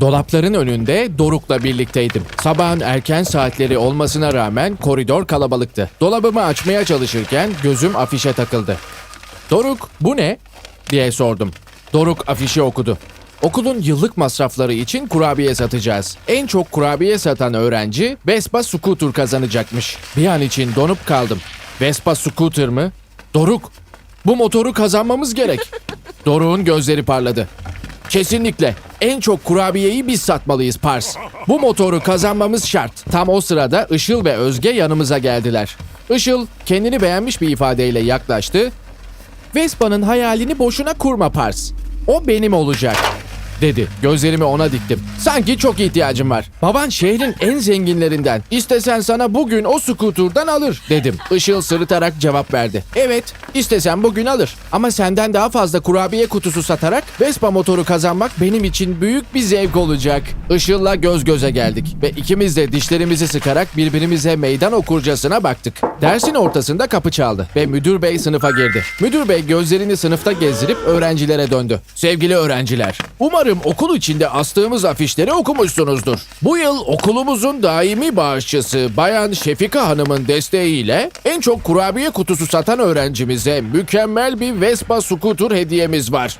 Dolapların önünde Doruk'la birlikteydim. Sabahın erken saatleri olmasına rağmen koridor kalabalıktı. Dolabımı açmaya çalışırken gözüm afişe takıldı. Doruk bu ne? diye sordum. Doruk afişi okudu. Okulun yıllık masrafları için kurabiye satacağız. En çok kurabiye satan öğrenci Vespa Scooter kazanacakmış. Bir an için donup kaldım. Vespa Scooter mı? Doruk, bu motoru kazanmamız gerek. Doruk'un gözleri parladı. Kesinlikle. En çok kurabiyeyi biz satmalıyız Pars. Bu motoru kazanmamız şart. Tam o sırada Işıl ve Özge yanımıza geldiler. Işıl kendini beğenmiş bir ifadeyle yaklaştı. Vespa'nın hayalini boşuna kurma Pars. O benim olacak dedi. Gözlerimi ona diktim. Sanki çok ihtiyacım var. Baban şehrin en zenginlerinden. İstesen sana bugün o skuturdan alır dedim. Işıl sırıtarak cevap verdi. Evet istesen bugün alır. Ama senden daha fazla kurabiye kutusu satarak Vespa motoru kazanmak benim için büyük bir zevk olacak. Işıl'la göz göze geldik ve ikimiz de dişlerimizi sıkarak birbirimize meydan okurcasına baktık. Dersin ortasında kapı çaldı ve müdür bey sınıfa girdi. Müdür bey gözlerini sınıfta gezdirip öğrencilere döndü. Sevgili öğrenciler, umarım okul içinde astığımız afişleri okumuşsunuzdur. Bu yıl okulumuzun daimi bağışçısı Bayan Şefika Hanım'ın desteğiyle en çok kurabiye kutusu satan öğrencimize mükemmel bir Vespa Scooter hediyemiz var.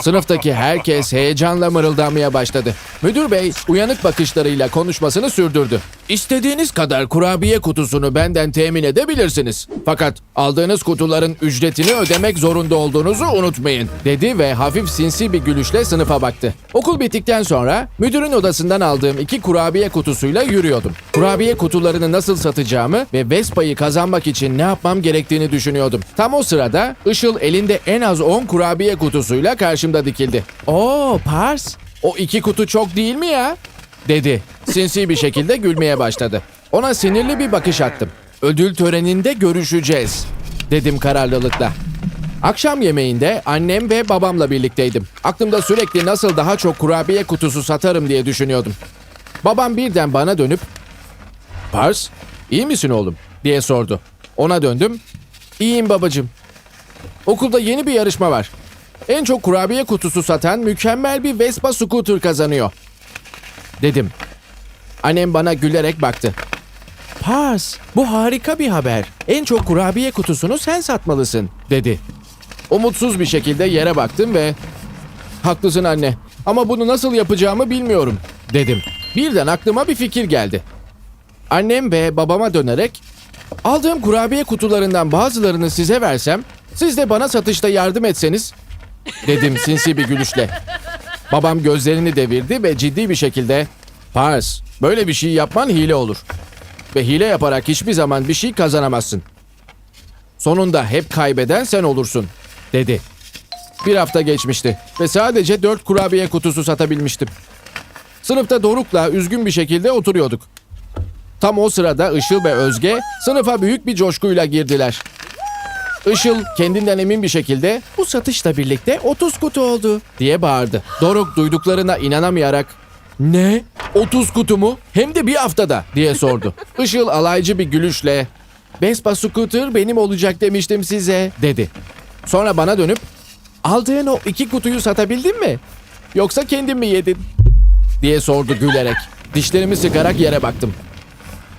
Sınıftaki herkes heyecanla mırıldanmaya başladı. Müdür bey uyanık bakışlarıyla konuşmasını sürdürdü. İstediğiniz kadar kurabiye kutusunu benden temin edebilirsiniz. Fakat aldığınız kutuların ücretini ödemek zorunda olduğunuzu unutmayın, dedi ve hafif sinsi bir gülüşle sınıfa baktı. Okul bittikten sonra müdürün odasından aldığım iki kurabiye kutusuyla yürüyordum. Kurabiye kutularını nasıl satacağımı ve Vespa'yı kazanmak için ne yapmam gerektiğini düşünüyordum. Tam o sırada Işıl elinde en az 10 kurabiye kutusuyla karşımda dikildi. Oo Pars, o iki kutu çok değil mi ya? Dedi. Sinsi bir şekilde gülmeye başladı. Ona sinirli bir bakış attım. Ödül töreninde görüşeceğiz, dedim kararlılıkla. Akşam yemeğinde annem ve babamla birlikteydim. Aklımda sürekli nasıl daha çok kurabiye kutusu satarım diye düşünüyordum. Babam birden bana dönüp Pars, iyi misin oğlum? diye sordu. Ona döndüm. İyiyim babacığım. Okulda yeni bir yarışma var. En çok kurabiye kutusu satan mükemmel bir Vespa scooter kazanıyor. Dedim. Annem bana gülerek baktı. Pars, bu harika bir haber. En çok kurabiye kutusunu sen satmalısın, dedi. Umutsuz bir şekilde yere baktım ve Haklısın anne ama bunu nasıl yapacağımı bilmiyorum, dedim. Birden aklıma bir fikir geldi. Annem ve babama dönerek aldığım kurabiye kutularından bazılarını size versem, siz de bana satışta yardım etseniz, dedim sinsi bir gülüşle. Babam gözlerini devirdi ve ciddi bir şekilde Pars, böyle bir şey yapman hile olur. Ve hile yaparak hiçbir zaman bir şey kazanamazsın. Sonunda hep kaybeden sen olursun, dedi. Bir hafta geçmişti ve sadece dört kurabiye kutusu satabilmiştim. Sınıfta Doruk'la üzgün bir şekilde oturuyorduk. Tam o sırada Işıl ve Özge sınıfa büyük bir coşkuyla girdiler. Işıl kendinden emin bir şekilde bu satışla birlikte 30 kutu oldu diye bağırdı. Doruk duyduklarına inanamayarak ne? 30 kutu mu? Hem de bir haftada diye sordu. Işıl alaycı bir gülüşle Vespa Scooter benim olacak demiştim size dedi. Sonra bana dönüp aldığın o iki kutuyu satabildin mi? Yoksa kendin mi yedin? diye sordu gülerek. Dişlerimi sıkarak yere baktım.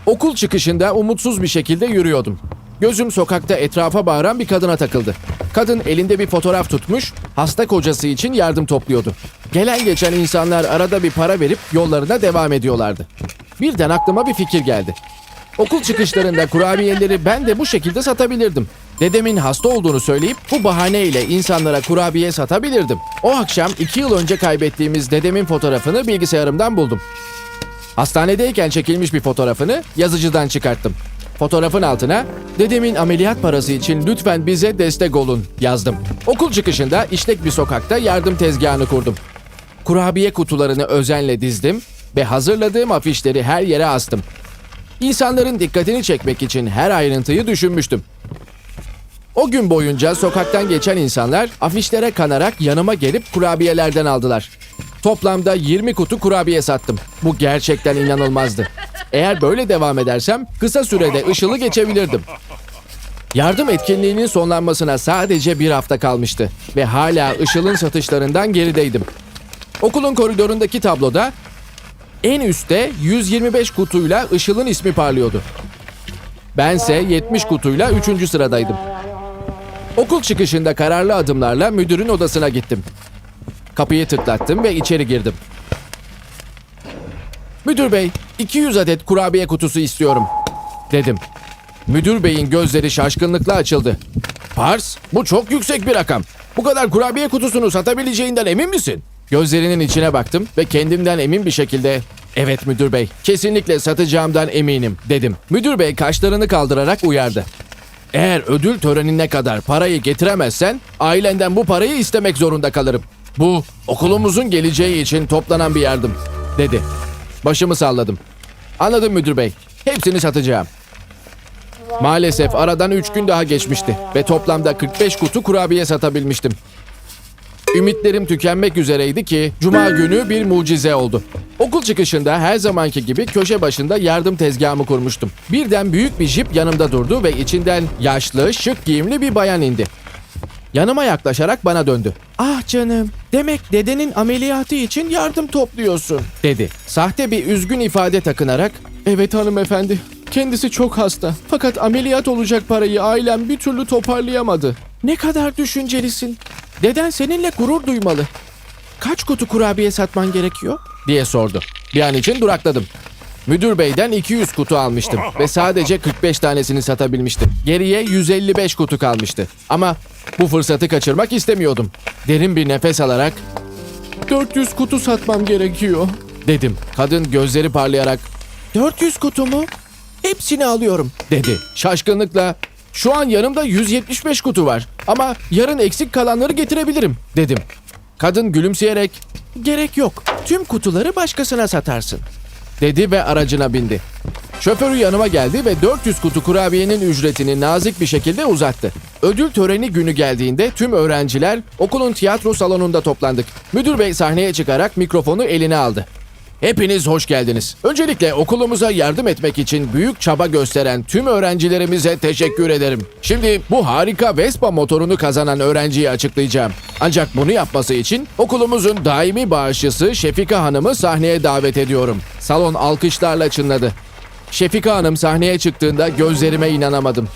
Okul çıkışında umutsuz bir şekilde yürüyordum. Gözüm sokakta etrafa bağıran bir kadına takıldı. Kadın elinde bir fotoğraf tutmuş, hasta kocası için yardım topluyordu. Gelen geçen insanlar arada bir para verip yollarına devam ediyorlardı. Birden aklıma bir fikir geldi. Okul çıkışlarında kurabiyeleri ben de bu şekilde satabilirdim. Dedemin hasta olduğunu söyleyip bu bahaneyle insanlara kurabiye satabilirdim. O akşam iki yıl önce kaybettiğimiz dedemin fotoğrafını bilgisayarımdan buldum. Hastanedeyken çekilmiş bir fotoğrafını yazıcıdan çıkarttım. Fotoğrafın altına dedemin ameliyat parası için lütfen bize destek olun yazdım. Okul çıkışında işlek bir sokakta yardım tezgahını kurdum. Kurabiye kutularını özenle dizdim ve hazırladığım afişleri her yere astım. İnsanların dikkatini çekmek için her ayrıntıyı düşünmüştüm. O gün boyunca sokaktan geçen insanlar afişlere kanarak yanıma gelip kurabiyelerden aldılar. Toplamda 20 kutu kurabiye sattım. Bu gerçekten inanılmazdı. Eğer böyle devam edersem kısa sürede ışılı geçebilirdim. Yardım etkinliğinin sonlanmasına sadece bir hafta kalmıştı ve hala Işıl'ın satışlarından gerideydim. Okulun koridorundaki tabloda en üstte 125 kutuyla Işıl'ın ismi parlıyordu. Bense 70 kutuyla 3. sıradaydım. Okul çıkışında kararlı adımlarla müdürün odasına gittim. Kapıyı tıklattım ve içeri girdim. Müdür bey, 200 adet kurabiye kutusu istiyorum, dedim. Müdür beyin gözleri şaşkınlıkla açıldı. Pars, bu çok yüksek bir rakam. Bu kadar kurabiye kutusunu satabileceğinden emin misin? Gözlerinin içine baktım ve kendimden emin bir şekilde Evet müdür bey, kesinlikle satacağımdan eminim dedim. Müdür bey kaşlarını kaldırarak uyardı. Eğer ödül törenine kadar parayı getiremezsen ailenden bu parayı istemek zorunda kalırım. Bu okulumuzun geleceği için toplanan bir yardım dedi. Başımı salladım. Anladım müdür bey. Hepsini satacağım. Maalesef aradan 3 gün daha geçmişti ve toplamda 45 kutu kurabiye satabilmiştim. Ümitlerim tükenmek üzereydi ki cuma günü bir mucize oldu. Okul çıkışında her zamanki gibi köşe başında yardım tezgahımı kurmuştum. Birden büyük bir jip yanımda durdu ve içinden yaşlı, şık giyimli bir bayan indi. Yanıma yaklaşarak bana döndü. Ah canım, demek dedenin ameliyatı için yardım topluyorsun, dedi. Sahte bir üzgün ifade takınarak, evet hanımefendi, kendisi çok hasta. Fakat ameliyat olacak parayı ailem bir türlü toparlayamadı. Ne kadar düşüncelisin. Deden seninle gurur duymalı. Kaç kutu kurabiye satman gerekiyor? diye sordu. Bir an için durakladım. Müdür beyden 200 kutu almıştım ve sadece 45 tanesini satabilmiştim. Geriye 155 kutu kalmıştı. Ama bu fırsatı kaçırmak istemiyordum. Derin bir nefes alarak 400 kutu satmam gerekiyor dedim. Kadın gözleri parlayarak 400 kutu mu? Hepsini alıyorum dedi. Şaşkınlıkla şu an yanımda 175 kutu var ama yarın eksik kalanları getirebilirim dedim. Kadın gülümseyerek gerek yok tüm kutuları başkasına satarsın dedi ve aracına bindi. Şoförü yanıma geldi ve 400 kutu kurabiyenin ücretini nazik bir şekilde uzattı. Ödül töreni günü geldiğinde tüm öğrenciler okulun tiyatro salonunda toplandık. Müdür bey sahneye çıkarak mikrofonu eline aldı. Hepiniz hoş geldiniz. Öncelikle okulumuza yardım etmek için büyük çaba gösteren tüm öğrencilerimize teşekkür ederim. Şimdi bu harika Vespa motorunu kazanan öğrenciyi açıklayacağım. Ancak bunu yapması için okulumuzun daimi bağışçısı Şefika Hanım'ı sahneye davet ediyorum. Salon alkışlarla çınladı. Şefika Hanım sahneye çıktığında gözlerime inanamadım.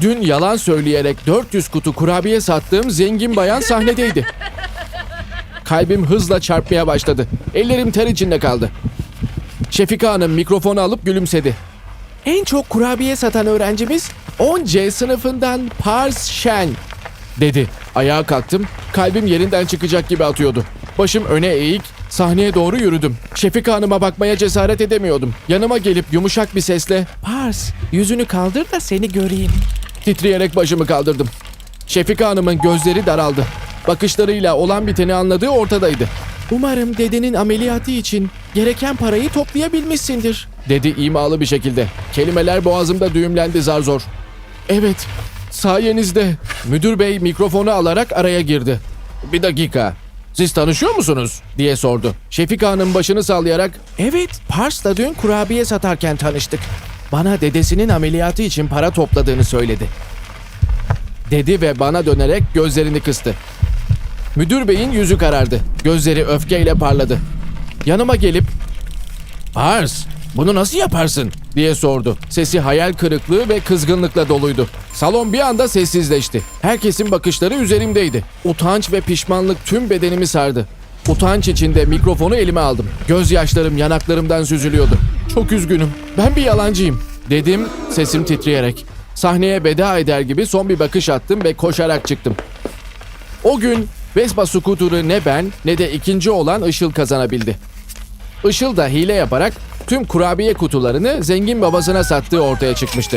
Dün yalan söyleyerek 400 kutu kurabiye sattığım zengin bayan sahnedeydi. Kalbim hızla çarpmaya başladı. Ellerim ter içinde kaldı. Şefika Hanım mikrofonu alıp gülümsedi. En çok kurabiye satan öğrencimiz 10C sınıfından Pars Shen dedi. Ayağa kalktım. Kalbim yerinden çıkacak gibi atıyordu. Başım öne eğik, sahneye doğru yürüdüm. Şefika Hanım'a bakmaya cesaret edemiyordum. Yanıma gelip yumuşak bir sesle Pars, yüzünü kaldır da seni göreyim. Titreyerek başımı kaldırdım. Şefika Hanım'ın gözleri daraldı. Bakışlarıyla olan biteni anladığı ortadaydı. Umarım dedenin ameliyatı için gereken parayı toplayabilmişsindir, dedi imalı bir şekilde. Kelimeler boğazımda düğümlendi zar zor. Evet, sayenizde. Müdür bey mikrofonu alarak araya girdi. Bir dakika, siz tanışıyor musunuz? diye sordu. Şefika Hanım başını sallayarak, evet Pars'la dün kurabiye satarken tanıştık. Bana dedesinin ameliyatı için para topladığını söyledi. Dedi ve bana dönerek gözlerini kıstı. Müdür beyin yüzü karardı. Gözleri öfkeyle parladı. Yanıma gelip Pars bunu nasıl yaparsın diye sordu. Sesi hayal kırıklığı ve kızgınlıkla doluydu. Salon bir anda sessizleşti. Herkesin bakışları üzerimdeydi. Utanç ve pişmanlık tüm bedenimi sardı. Utanç içinde mikrofonu elime aldım. Gözyaşlarım yanaklarımdan süzülüyordu. Çok üzgünüm. Ben bir yalancıyım dedim sesim titreyerek. Sahneye veda eder gibi son bir bakış attım ve koşarak çıktım. O gün Vespa Scooter'ı ne ben ne de ikinci olan Işıl kazanabildi. Işıl da hile yaparak tüm kurabiye kutularını zengin babasına sattığı ortaya çıkmıştı.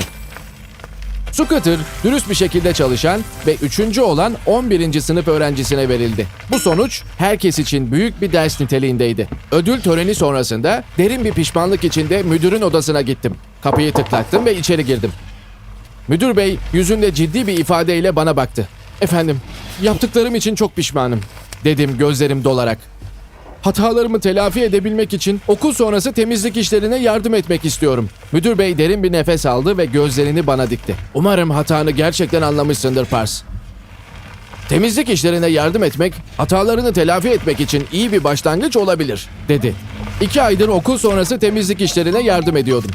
Scooter dürüst bir şekilde çalışan ve üçüncü olan 11. sınıf öğrencisine verildi. Bu sonuç herkes için büyük bir ders niteliğindeydi. Ödül töreni sonrasında derin bir pişmanlık içinde müdürün odasına gittim. Kapıyı tıklattım ve içeri girdim. Müdür bey yüzünde ciddi bir ifadeyle bana baktı. Efendim, yaptıklarım için çok pişmanım, dedim gözlerim dolarak. Hatalarımı telafi edebilmek için okul sonrası temizlik işlerine yardım etmek istiyorum. Müdür bey derin bir nefes aldı ve gözlerini bana dikti. Umarım hatanı gerçekten anlamışsındır Pars. Temizlik işlerine yardım etmek, hatalarını telafi etmek için iyi bir başlangıç olabilir, dedi. İki aydır okul sonrası temizlik işlerine yardım ediyordum.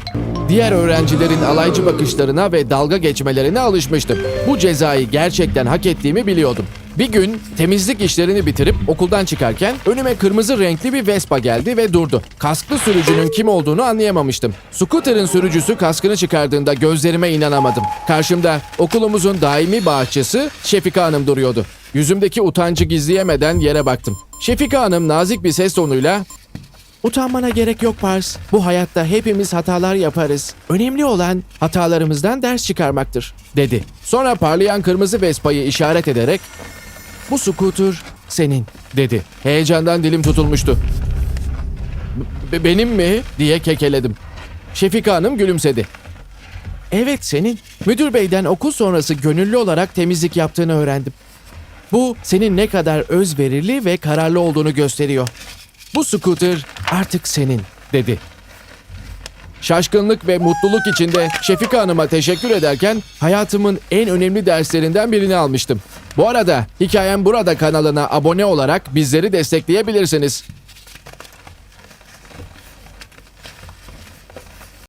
Diğer öğrencilerin alaycı bakışlarına ve dalga geçmelerine alışmıştım. Bu cezayı gerçekten hak ettiğimi biliyordum. Bir gün temizlik işlerini bitirip okuldan çıkarken önüme kırmızı renkli bir Vespa geldi ve durdu. Kasklı sürücünün kim olduğunu anlayamamıştım. Scooter'ın sürücüsü kaskını çıkardığında gözlerime inanamadım. Karşımda okulumuzun daimi bağışçısı Şefika Hanım duruyordu. Yüzümdeki utancı gizleyemeden yere baktım. Şefika Hanım nazik bir ses tonuyla Utanmana gerek yok Pars. Bu hayatta hepimiz hatalar yaparız. Önemli olan hatalarımızdan ders çıkarmaktır, dedi. Sonra parlayan kırmızı Vespa'yı işaret ederek bu scooter senin, dedi. Heyecandan dilim tutulmuştu. "B- benim mi? diye kekeledim. Şefika Hanım gülümsedi. Evet senin. Müdür beyden okul sonrası gönüllü olarak temizlik yaptığını öğrendim. Bu senin ne kadar özverili ve kararlı olduğunu gösteriyor. Bu scooter artık senin, dedi. Şaşkınlık ve mutluluk içinde Şefika Hanım'a teşekkür ederken hayatımın en önemli derslerinden birini almıştım. Bu arada Hikayem Burada kanalına abone olarak bizleri destekleyebilirsiniz.